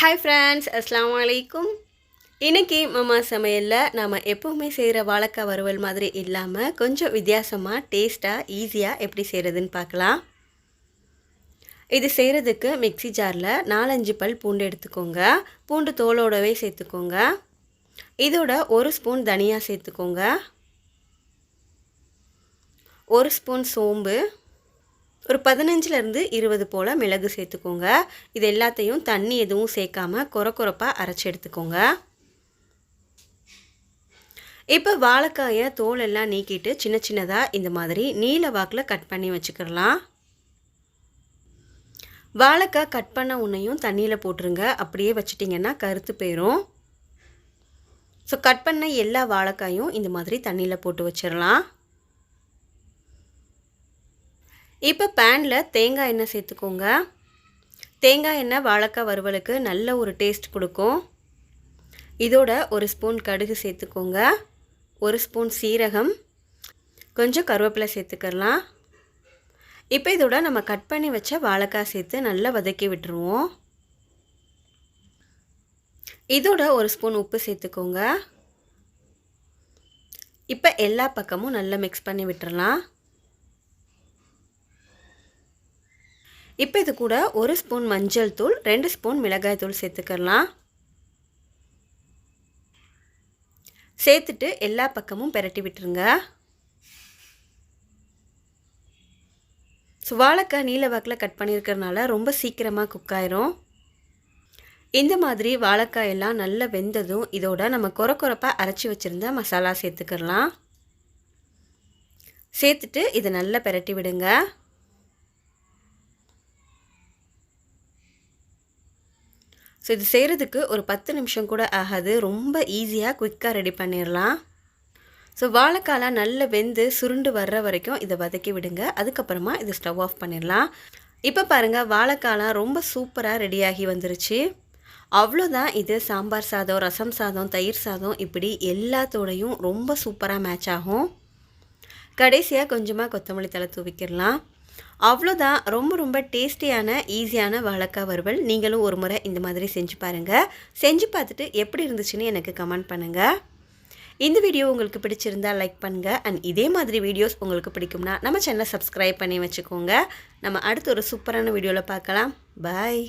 Hi friends அஸ்லாம் வலைக்கும் இன்றைக்கி மாமா சமையலில் நாம் எப்போவுமே செய்கிற வாழைக்காய் வறுவல் மாதிரி இல்லாமல் கொஞ்சம் வித்தியாசமாக டேஸ்ட்டாக ஈஸியாக எப்படி செய்கிறதுன்னு பார்க்கலாம். இது செய்கிறதுக்கு மிக்சி ஜாரில் நாலஞ்சு பல் பூண்டு எடுத்துக்கோங்க. பூண்டு தோலோடவே சேர்த்துக்கோங்க. இதோட ஒரு ஸ்பூன் தனியாக சேர்த்துக்கோங்க. ஒரு ஸ்பூன் சோம்பு. ஒரு பதினஞ்சுலேருந்து இருபது போல் மிளகு சேர்த்துக்கோங்க. இது எல்லாத்தையும் தண்ணி எதுவும் சேர்க்காம குறை குறைப்பாக அரைச்சி எடுத்துக்கோங்க. இப்போ வாழைக்காயை தோல் எல்லாம் நீக்கிட்டு சின்ன சின்னதாக இந்த மாதிரி நீல வாக்கில் கட் பண்ணி வச்சுக்கிடலாம். வாழைக்காய் கட் பண்ண உன்னையும் தண்ணியில் போட்டுருங்க. அப்படியே வச்சிட்டிங்கன்னா கருத்து போயிடும் ஸோ கட் பண்ண எல்லா வாழைக்காயும் இந்த மாதிரி தண்ணியில் போட்டு வச்சிடலாம். இப்போ பேனில் தேங்காய் எண்ணெய் சேர்த்துக்கோங்க. தேங்காய் எண்ணெய் வாழைக்காய் வறுவலுக்கு நல்ல ஒரு டேஸ்ட் கொடுக்கும். இதோட ஒரு ஸ்பூன் கடுகு சேர்த்துக்கோங்க. ஒரு ஸ்பூன் சீரகம். கொஞ்சம் கருவேப்பிலை சேர்த்துக்கலாம். இப்போ இதோட நம்ம கட் பண்ணி வச்ச வாழைக்காய் சேர்த்து நல்லா வதக்கி விட்டுருவோம். இதோட ஒரு ஸ்பூன் உப்பு சேர்த்துக்கோங்க. இப்போ எல்லா பக்கமும் நல்லா மிக்ஸ் பண்ணி விட்டுறலாம். இப்போ இது கூட ஒரு ஸ்பூன் மஞ்சள் தூள் ரெண்டு ஸ்பூன் மிளகாய் தூள் சேர்த்துக்கலாம். சேர்த்துட்டு எல்லா பக்கமும் பெரட்டி விட்டுருங்க. ஸோ வாழைக்காய் நீல வாக்கில் கட் பண்ணியிருக்கிறதுனால ரொம்ப சீக்கிரமாக குக் ஆயிரும். இந்த மாதிரி வாழைக்காய் எல்லாம் நல்லா வெந்ததும் இதோட நம்ம குறை குறைப்பாக அரைச்சி வச்சுருந்த மசாலா சேர்த்துக்கலாம். சேர்த்துட்டு இதை நல்லா பெரட்டி விடுங்க. ஸோ இது செய்கிறதுக்கு ஒரு பத்து நிமிஷம் கூட ஆகாது. ரொம்ப ஈஸியாக குயிக்காக ரெடி பண்ணிடலாம் ஸோ வாழைக்காலாம் நல்ல வெந்து சுருண்டு வர்ற வரைக்கும் இதை வதக்கி விடுங்க. அதுக்கப்புறமா இது ஸ்டவ் ஆஃப் பண்ணிடலாம் இப்போ பாருங்கள் வாழைக்காலாம் ரொம்ப சூப்பராக ரெடியாகி வந்துருச்சு. அவ்வளோதான் இது. சாம்பார் சாதம் ரசம் சாதம் தயிர் சாதம் இப்படி எல்லாத்தோடையும் ரொம்ப சூப்பராக மேட்ச் ஆகும். கடைசியாக கொஞ்சமாக கொத்தமல்லி தலை தூவிக்கிடலாம் அவ்வளோதான். ரொம்ப ரொம்ப டேஸ்டியான ஈஸியான வாழைக்காய் வறுவல். நீங்களும் ஒரு முறை இந்த மாதிரி செஞ்சு பாருங்கள் செஞ்சு பார்த்துட்டு எப்படி இருந்துச்சுன்னு எனக்கு கமெண்ட் பண்ணுங்கள் இந்த வீடியோ உங்களுக்கு பிடிச்சிருந்தால் லைக் பண்ணுங்கள் அண்ட் இதே மாதிரி வீடியோஸ் உங்களுக்கு பிடிக்கும்னா நம்ம சேனலை சப்ஸ்கிரைப் பண்ணி வச்சுக்கோங்க. நம்ம அடுத்து ஒரு சூப்பரான வீடியோவில் பார்க்கலாம். பாய்